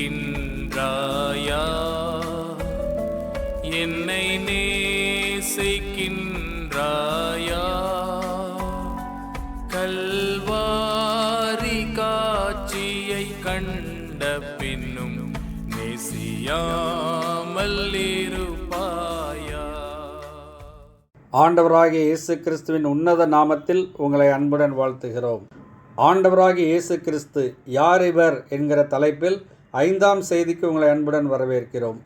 நேசிக்கின்றாயா என்னை நேசிக்கின்றாயா? கல்வாரி காட்சியை கண்ட பின்னும் நேசியாமல் இருப்பாயா? ஆண்டவராகிய இயேசு கிறிஸ்துவின் உன்னத நாமத்தில் உங்களை அன்புடன் வாழ்த்துகிறோம். ஆண்டவராகிய இயேசு கிறிஸ்து யார் இவர் என்கிற தலைப்பில் ஐந்தாம் செய்திக்கு உங்களை அன்புடன் வரவேற்கிறோம்.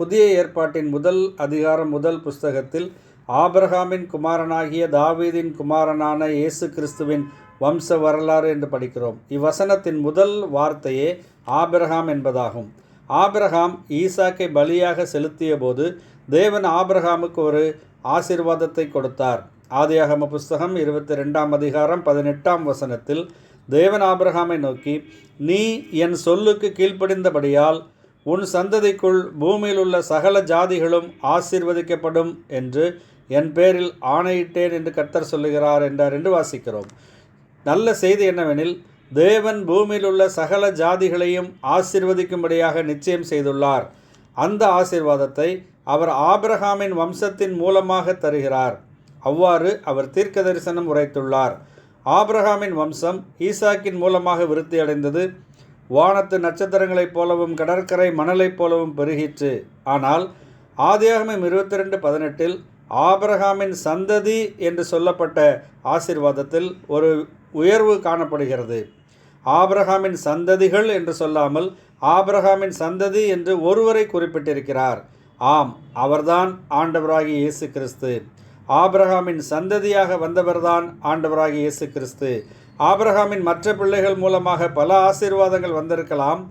புதிய ஏற்பாட்டின் முதல் அதிகாரம் முதல் புஸ்தகத்தில் ஆபிரகாமின் குமாரனாகிய தாவீதின் குமாரனான இயேசு கிறிஸ்துவின் வம்ச வரலாறு என்று படிக்கிறோம். இவ்வசனத்தின் முதல் வார்த்தையே ஆபிரகாம் என்பதாகும். ஆபிரகாம் ஈசாக்கை பலியாக செலுத்திய போது தேவன் ஆபிரகாமுக்கு ஒரு ஆசிர்வாதத்தை கொடுத்தார். ஆதியாகம புஸ்தகம் இருபத்தி ரெண்டாம் அதிகாரம் பதினெட்டாம் வசனத்தில் தேவன் ஆபிரகாமை நோக்கி நீ என் சொல்லுக்கு கீழ்ப்படிந்தபடியால் உன் சந்ததிக்குள் பூமியில் உள்ள சகல ஜாதிகளும் ஆசீர்வதிக்கப்படும் என்று என் பேரில் ஆணையிட்டேன் என்று கர்த்தர் சொல்லுகிறார் என்றார் என்று வாசிக்கிறோம். நல்ல செய்தி என்னவெனில் தேவன் பூமியில் உள்ள சகல ஜாதிகளையும் ஆசீர்வதிக்கும்படியாக நிச்சயம் செய்துள்ளார். அந்த ஆசீர்வாதத்தை அவர் ஆபிரகாமின் வம்சத்தின் மூலமாக தருகிறார். அவ்வாறு அவர் தீர்க்க தரிசனம் உரைத்துள்ளார். ஆப்ரஹாமின் வம்சம் ஈசாக்கின் மூலமாக விருத்தியடைந்தது வானத்து நட்சத்திரங்களைப் போலவும் கடற்கரை மணலைப் போலவும் பெருகிற்று. ஆனால் ஆதியாகமம் இருபத்தி ரெண்டு பதினெட்டில் ஆபிரகாமின் சந்ததி என்று சொல்லப்பட்ட ஆசீர்வாதத்தில் ஒரு உயர்வு காணப்படுகிறது. ஆபிரகாமின் சந்ததிகள் என்று சொல்லாமல் ஆபிரகாமின் சந்ததி என்று ஒருவரை குறிப்பிட்டிருக்கிறார். ஆம் அவர்தான் ஆண்டவராகி இயேசு கிறிஸ்து. ஆபிரகாமின் சந்ததியாக வந்தவர்தான் ஆண்டவராகிய இயேசு கிறிஸ்து. ஆபிரகாமின் மற்ற பிள்ளைகள் மூலமாக பல ஆசீர்வாதங்கள் வந்திருக்கலாம்.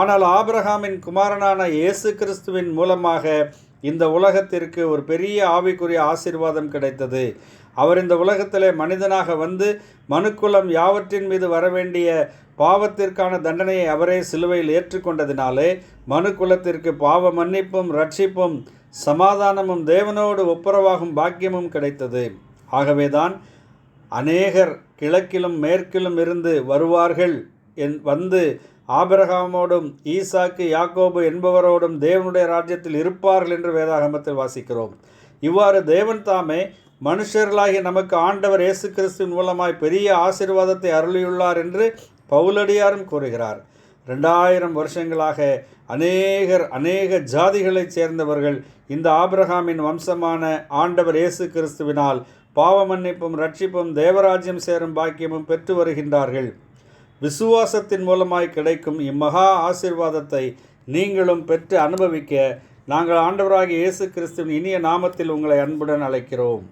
ஆனால் ஆபிரகாமின் குமாரனான இயேசு கிறிஸ்துவின் மூலமாக இந்த உலகத்திற்கு ஒரு பெரிய ஆவிக்குரிய ஆசீர்வாதம் கிடைத்தது. அவர் இந்த உலகத்திலே மனிதனாக வந்து மனுக்குலம் யாவற்றின் மீது வரவேண்டிய பாவத்திற்கான தண்டனையை அவரே சிலுவையில் ஏற்றுக்கொண்டதினாலே மனு குலத்திற்கு பாவ மன்னிப்பும் ரட்சிப்பும் சமாதானமும் தேவனோடு ஒப்புரவாகும் பாக்கியமும் கிடைத்தது. ஆகவேதான் அநேகர் கிழக்கிலும் மேற்கிலும் இருந்து வருவார்கள் என் வந்து ஆபிரகாமோடும் ஈசாக்கு யாக்கோபு என்பவரோடும் தேவனுடைய ராஜ்யத்தில் இருப்பார்கள் என்று வேதாகமத்தில் வாசிக்கிறோம். இவ்வாறு தேவன் தாமே மனுஷர்களாகி நமக்கு ஆண்டவர் இயேசு கிறிஸ்துவின் மூலமாய் பெரிய ஆசீர்வாதத்தை அருளியுள்ளார் என்று பவுலடியாரும் கூறுகிறார் ரெண்டாயிரம் வருஷங்களாக அநேகர் அநேக ஜாதிகளைச் சேர்ந்தவர்கள் இந்த ஆபிரகாமின் வம்சமான ஆண்டவர் இயேசு கிறிஸ்துவினால் பாவ மன்னிப்பும் ரட்சிப்பும் தேவராஜ்யம் சேரும் பாக்கியமும் பெற்று வருகின்றார்கள். விசுவாசத்தின் மூலமாய் கிடைக்கும் இம்மகா ஆசீர்வாதத்தை நீங்களும் பெற்று அனுபவிக்க நாங்கள் ஆண்டவராகிய இயேசு கிறிஸ்துவின் இனிய நாமத்தில் உங்களை அன்புடன் அழைக்கிறோம்.